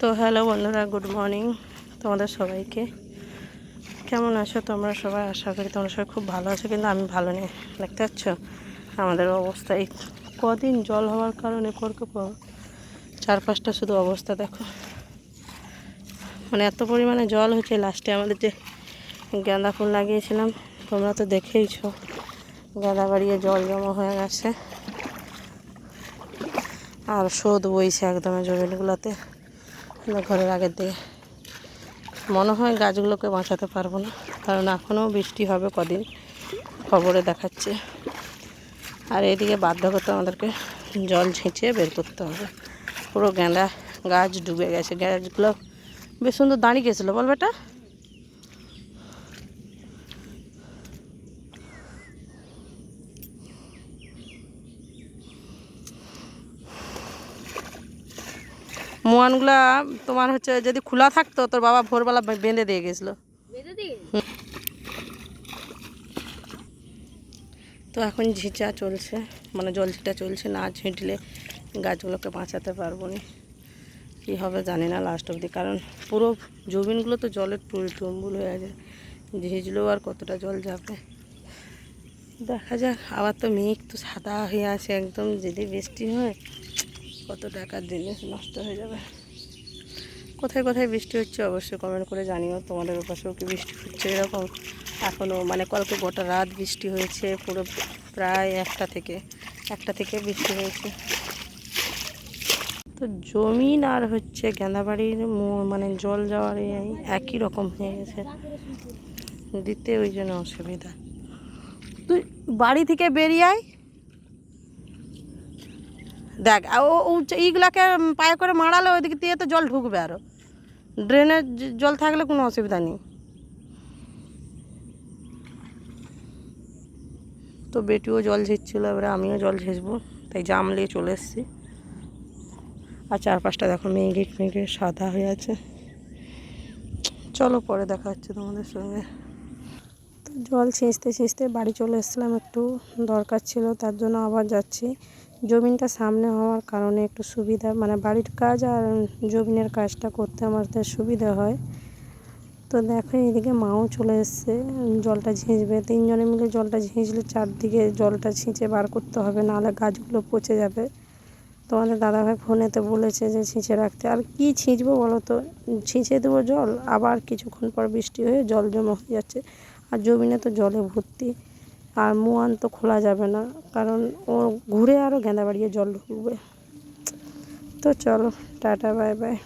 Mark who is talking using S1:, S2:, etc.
S1: তো হ্যালো বন্ধুরা, good morning তোমাদের সবাইকে। কেমন আছো তোমরা সবাই? আশা করি তোমরা সবাই খুব ভালো আছো, কিন্তু আমি ভালো নেই, দেখতে পাচ্ছ? আমাদের অবস্থা এই কদিন জল হওয়ার কারণে করকে পর চারপাশটা শুধু অবস্থা, দেখো। মানে এত পরিমাণে জল হচ্ছে লাস্টে আমাদের যে গাঁদা ফুল লাগিয়েছিলাম, তোমরা তো দেখেইছো, গাঁদা বাড়িয়ে জল জমা হয়ে গেছে। আর শোধ বইছে একদম জমিগুলোতে। ঘরের আগের দিকে। মনে হয় গাছগুলোকে বাঁচাতে পারব না, কারণ এখনও বৃষ্টি হবে কদিন খবরে দেখাচ্ছে। আর এদিকে বাধ্য করতে আমাদেরকে জল ছেঁচে বের করতে হবে। পুরো গেঁদা গাছ ডুবে গেছে। গাছগুলো বেশ সুন্দর দাঁড়িয়ে গেছিল, বল বেটা? মোয়ানগুলা তোমার হচ্ছে যদি খোলা থাকতো তোর বাবা ভোরবেলা বেঁধে দিয়ে গেছিল। তো এখন ঝিঁচা চলছে মানে জল ঝিঁটা চলছে না ঝিঁটলে গাছগুলোকে বাঁচাতে পারব না। কী হবে জানি না লাস্ট অবধি কারণ পুরো জমিনগুলো তো জলের টুল টুম্বুল হয়ে আছে। ঝিঁচলেও আর কতটা জল যাবে? দেখা যাক আবার তো মেঘ তো সাদা হয়ে আছে একদম যদি বৃষ্টি হয়। কত টাকার জিনিস নষ্ট হয়ে যাবে। কোথায় কোথায় বৃষ্টি হচ্ছে অবশ্যই কমেন্ট করে জানিও। তোমাদের পাশেও কি বৃষ্টি হচ্ছে এরকম? এখনও মানে কালকে গোটা রাত বৃষ্টি হয়েছে, পুরো প্রায় একটা থেকে একটা থেকে বৃষ্টি হয়েছে। তো জমিন আর হচ্ছে গেঁদাবাড়ির মানে জল যাওয়ার একই রকম হয়ে গেছে। দিতে ওই জন্য অসুবিধা। তুই বাড়ি থেকে বেরিয়ে আয়। দেখ ও এইগুলাকে পায়ে করে মারালে ওইদিকে দিয়ে তো জল ঢুকবে আরও ড্রেনের জল থাকলে কোনো অসুবিধা নেই। তো বেটিও জল ঝেঁচছিলো এবারে আমিও জল ঝেঁচবো তাই জাম নিয়ে চলে এসেছি। আর চারপাশটা দেখো মেঘে মেঘে সাদা হয়ে আছে। চলো পরে দেখা হচ্ছে তোমাদের সঙ্গে। তো জল ছিঁচতে ছিঁচতে বাড়ি চলে এসেছিলাম, একটু দরকার ছিল, তার জন্য আবার যাচ্ছি। জমিনটা সামনে হওয়ার কারণে একটু সুবিধা মানে বাড়ির কাজ আর জমিনের কাজটা করতে আমাদের সুবিধা হয়। তো দেখো এদিকে মাও চলে এসছে, জলটা ঝিঁচবে তিনজনে মিলে জলটা ঝিঁচলে চারদিকে জলটা ছিঁচে বার করতে হবে, নাহলে গাছগুলো পচে যাবে। তোমাদের দাদাভাই ফোনেতে বলেছে যে ছিঁচে রাখতে। আর কি ছিঁচবো বলো তো? ছিঁচে দেবো জল, আবার কিছুক্ষণ পর বৃষ্টি হয়ে জল জমা হয়ে যাচ্ছে। আর জমিনে তো জলে ভর্তি। আর মোয়ান তো খোলা যাবে না, কারণ ও ঘুরে আরও গেঁদা বাড়িয়ে জল ঢুকবে। তো চলো, টাটা বাই বাই